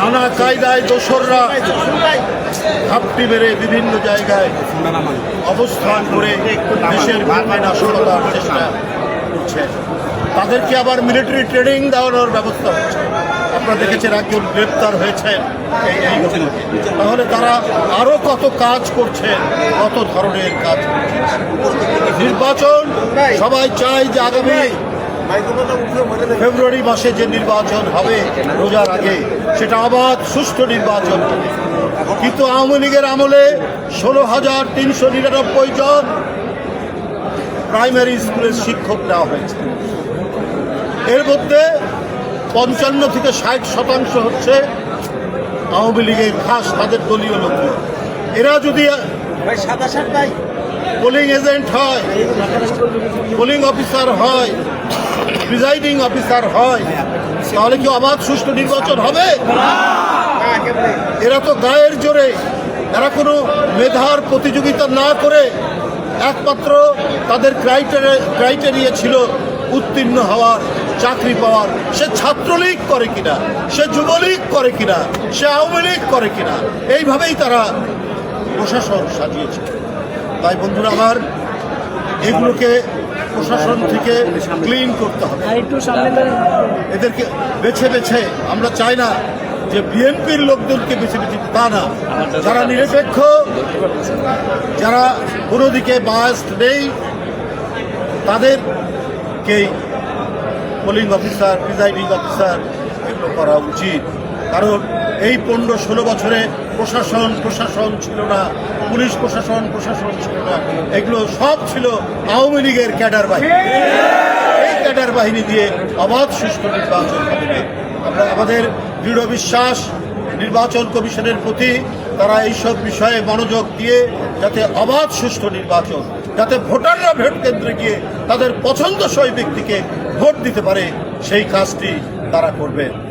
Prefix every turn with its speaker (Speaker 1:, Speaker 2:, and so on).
Speaker 1: নানা কায়দায় দোসররা ঘাপটি বেড়ে বিভিন্ন জায়গায় অবস্থান করে দেশের নাশকতার চেষ্টা করছে। তাদেরকে আবার মিলিটারি ট্রেনিং দেওয়ানোর ব্যবস্থা হচ্ছে। আপনারা দেখেছেন একজন গ্রেপ্তার হয়েছেন তাহলে তারা আরও কত কাজ করছেন কত ধরনের কাজ নির্বাচন সবাই চায় যে আগামী ফেব্রুয়ারি মাসে যে নির্বাচন হবে রোজার আগে সেটা আবার সুষ্ঠু নির্বাচন হবে। কিন্তু আওয়ামী লীগের আমলে ষোলো হাজার তিনশো নিরানব্বই জন প্রাইমারি স্কুলের শিক্ষক নেওয়া হয়েছে। এর মধ্যে পঞ্চান্ন থেকে ষাট শতাংশ হচ্ছে আওয়ামী লীগের খাস তাদের দলীয় লোক। এরা যদি পোলিং এজেন্ট হয় পোলিং অফিসার হয় প্রিজাইডিং অফিসার হয়, তাহলে কি অবাধ সুষ্ঠু নির্বাচন হবে? এরা তো গায়ের জোরে, এরা কোনো মেধার প্রতিযোগিতা না করে একমাত্র তাদের ক্রাইটেরিয়া ক্রাইটেরিয়া ছিল উত্তীর্ণ হওয়ার, চাকরি পাওয়ার। সে ছাত্রলীগ করে কিনা, সে যুবলীগ করে কিনা, সে আওয়ামী লীগ করে কিনা, এইভাবেই তারা প্রশাসন সাজিয়েছে। তাই বন্ধুরা আমার, এগুলোকে প্রশাসন থেকে ক্লিন করতে হবে।
Speaker 2: দাঁড়িয়ে
Speaker 1: এদেরকে বেছে বেছে আমরা চাই না যে বিএনপির লোকদেরকে বেছে বেছে তা না। যারা নিরপেক্ষ যারা কোনো দিকে বায়াস্ট নেই তাদেরকেই পোলিং অফিসার প্রিজাইডিং অফিসার এগুলো করা উচিত। কারণ এই পনেরো ষোলো বছরে প্রশাসন প্রশাসন ছিল না, পুলিশ প্রশাসন প্রশাসন ছিল না। এগুলো সব ছিল আওয়ামী লীগের ক্যাডার বাহিনী। এই ক্যাডার বাহিনী দিয়ে অবাধ সুষ্ঠু নির্বাচন হবে। আমরা আমাদের দৃঢ় বিশ্বাস, নির্বাচন কমিশনের প্রতি তারা এইসব বিষয়ে মনোযোগ দিয়ে যাতে অবাধ সুষ্ঠু নির্বাচন, যাতে ভোটাররা ভোট কেন্দ্রে গিয়ে তাদের পছন্দসই ব্যক্তিকে ভোট দিতে পারে, সেই কাজটি তারা করবে।